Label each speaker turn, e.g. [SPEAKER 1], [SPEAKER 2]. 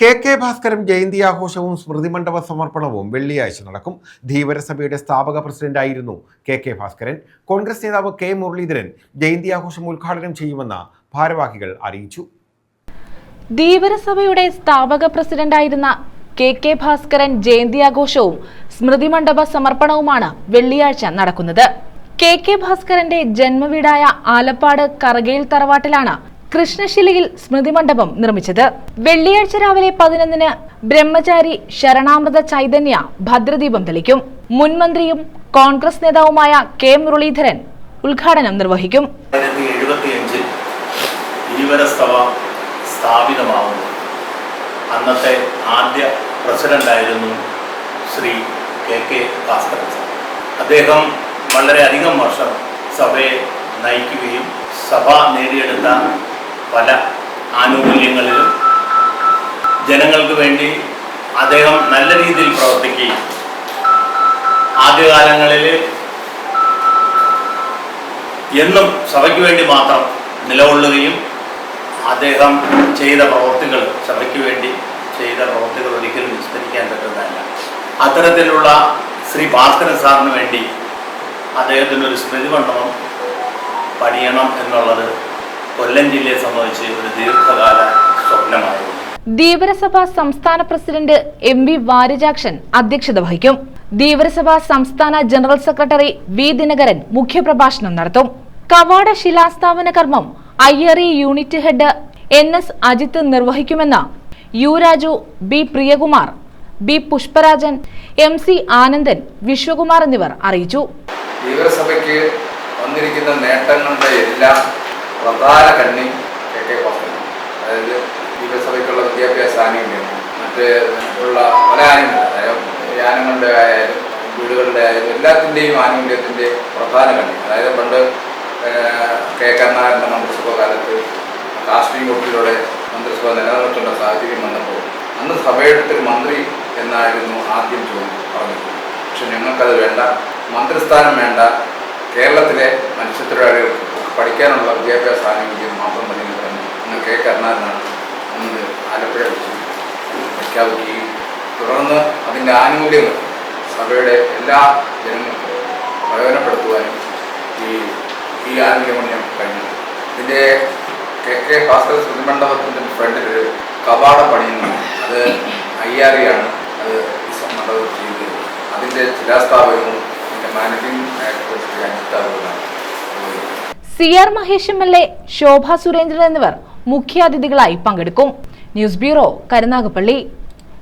[SPEAKER 1] K K Bhaskaran Jayanti ആഘോഷവും സ്മൃതി മണ്ഡപ സമർപ്പണവും വെള്ളിയാഴ്ച നടക്കും. ധീവരസഭയുടെ സ്ഥാപക പ്രസിഡന്റായിരുന്നു കെ കെ ഭാസ്കരൻ. കോൺഗ്രസ് നേതാവ് കെ മുരളീധരൻ ജയന്തി ആഘോഷം ഉദ്ഘാടനം ചെയ്യുമെന്ന് ഭാരവാഹികൾ അറിയിച്ചു.
[SPEAKER 2] ധീവരസഭയുടെ സ്ഥാപക പ്രസിഡന്റായിരുന്ന കെ കെ ഭാസ്കരൻ ജയന്തി ആഘോഷവും സ്മൃതി മണ്ഡപ സമർപ്പണവുമാണ് വെള്ളിയാഴ്ച നടക്കുന്നത്. കെ കെ ഭാസ്കരന്റെ ജന്മവീടായ ആലപ്പാട് കറകയിൽ തറവാട്ടിലാണ് കൃഷ്ണശിലയിൽ സ്മൃതി മണ്ഡപം നിർമ്മിച്ചത്. വെള്ളിയാഴ്ച രാവിലെ പതിനൊന്നിന് ബ്രഹ്മചാരി ശരണാമൃത ചൈതന്യ ഭദ്രദീപം തെളിക്കും. മുൻമന്ത്രിയും കോൺഗ്രസ് നേതാവുമായ കെ മുരളീധരൻ ഉദ്ഘാടനം നിർവഹിക്കും.
[SPEAKER 3] സ്ഥാപിതമാവുന്നു. അന്നത്തെ ആദ്യ പ്രസിഡന്റായിരുന്നു ശ്രീ കെ കെ ഭാസ്കരൻ അദ്ദേഹം വളരെയധികം വർഷം സഭയെ നയിക്കുകയും സഭ നേടിയെടുത്ത പല ആനുകൂല്യങ്ങളിലും ജനങ്ങൾക്ക് വേണ്ടി അദ്ദേഹം നല്ല രീതിയിൽ പ്രവർത്തിക്കുകയും ആദ്യകാലങ്ങളിൽ എന്നും സഭയ്ക്ക് വേണ്ടി മാത്രം നിലകൊള്ളുകയും അദ്ദേഹം ചെയ്ത പ്രവൃത്തികൾ സഭയ്ക്ക് വേണ്ടി ചെയ്ത പ്രവൃത്തികൾ ഒരിക്കലും വിസ്തരിക്കാൻ പറ്റുന്നതല്ല. അത്തരത്തിലുള്ള ശ്രീ ഭാസ്കരൻ സാറിന് വേണ്ടി അദ്ദേഹത്തിന്റെ ഒരു സ്മൃതി മണ്ഡപം പണിയണം എന്നുള്ളത് കൊല്ലം ജില്ലയെ സംബന്ധിച്ച് ഒരു ദീർഘകാല സ്വപ്നമായിരുന്നു.
[SPEAKER 2] ധീവരസഭ സംസ്ഥാന പ്രസിഡന്റ് എം വി വാരിജാക്ഷൻ അധ്യക്ഷത വഹിക്കും. ധീവരസഭ സംസ്ഥാന ജനറൽ സെക്രട്ടറി വി ദിനകരൻ മുഖ്യപ്രഭാഷണം നടത്തും. കവാട ശിലാസ്ഥാപന കർമ്മം I unit head N S Ajith നിർവഹിക്കുമെന്ന് U Raju B Priyakumar B Pushparajan M C Anandan Vishwakumar എന്നിവർ അറിയിച്ചു.
[SPEAKER 4] ധീവരസഭയ്ക്ക് വന്നിരിക്കുന്ന നേട്ടങ്ങളുടെ എല്ലാം പ്രധാന കണ്ണി കെ കെ ഹോസ്റ്റൽ അതായത് ദീപസഭയ്ക്കുള്ള വിദ്യാഭ്യാസ ആനുകൂല്യം മറ്റ് ഉള്ള പല ആനുകൂല്യം അതായത് യാനങ്ങളുടെ ആയാലും വീടുകളുടെ ആയാലും എല്ലാത്തിന്റെയും ആനുകൂല്യത്തിന്റെ പ്രധാന കണ്ണി അതായത് പണ്ട് കെ കരുണാകരന്റെ മന്ത്രിസഭ കാലത്ത് കാസ്റ്റിംഗ് വോട്ടിലൂടെ മന്ത്രിസഭ നിലനിർത്തേണ്ട സാഹചര്യം വന്നപ്പോൾ അന്ന് സഭയുടെ മന്ത്രി എന്നായിരുന്നു ആദ്യം ചോദ്യം പറഞ്ഞത്. പക്ഷെ ഞങ്ങൾക്കത് വേണ്ട. മന്ത്രിസ്ഥാനം വേണ്ട. കേരളത്തിലെ മനുഷ്യത്തൊഴിലാളികൾക്ക് പഠിക്കാനുള്ള വിദ്യാഭ്യാസ ആനുകൂല്യം മാത്രം മതി എന്ന് പറഞ്ഞു അന്ന് കെ കരുണാകരനാണ് അന്ന് ആലപ്പുഴ വെച്ച് പ്രഖ്യാപിക്കുകയും തുടർന്ന് അതിന്റെ ആനുകൂല്യങ്ങൾ സഭയുടെ എല്ലാ ജനങ്ങൾക്കും പ്രയോജനപ്പെടുത്തുവാനും ഈ ഈ ആനുകൂല്യം ഞാൻ കഴിഞ്ഞു. ഇതിന്റെ കെ കെ ഭാസ്കര സ്മൃതിമണ്ഡപത്തിന്റെ ഫ്രണ്ടിൽ ഒരു കവാടം പണിയുന്നുണ്ട് അത് ഐ ആർ ആണ് അത് മണ്ഡപം ചെയ്തത് അതിന്റെ ശിലാസ്ഥാപനവും അതിന്റെ managing director Shri Ajith അവറുകളാണ്
[SPEAKER 2] C R Mahesh M L A Shobha Surendran എന്നിവർ മുഖ്യാതിഥികളായി പങ്കെടുക്കും. News bureau Karunagappally.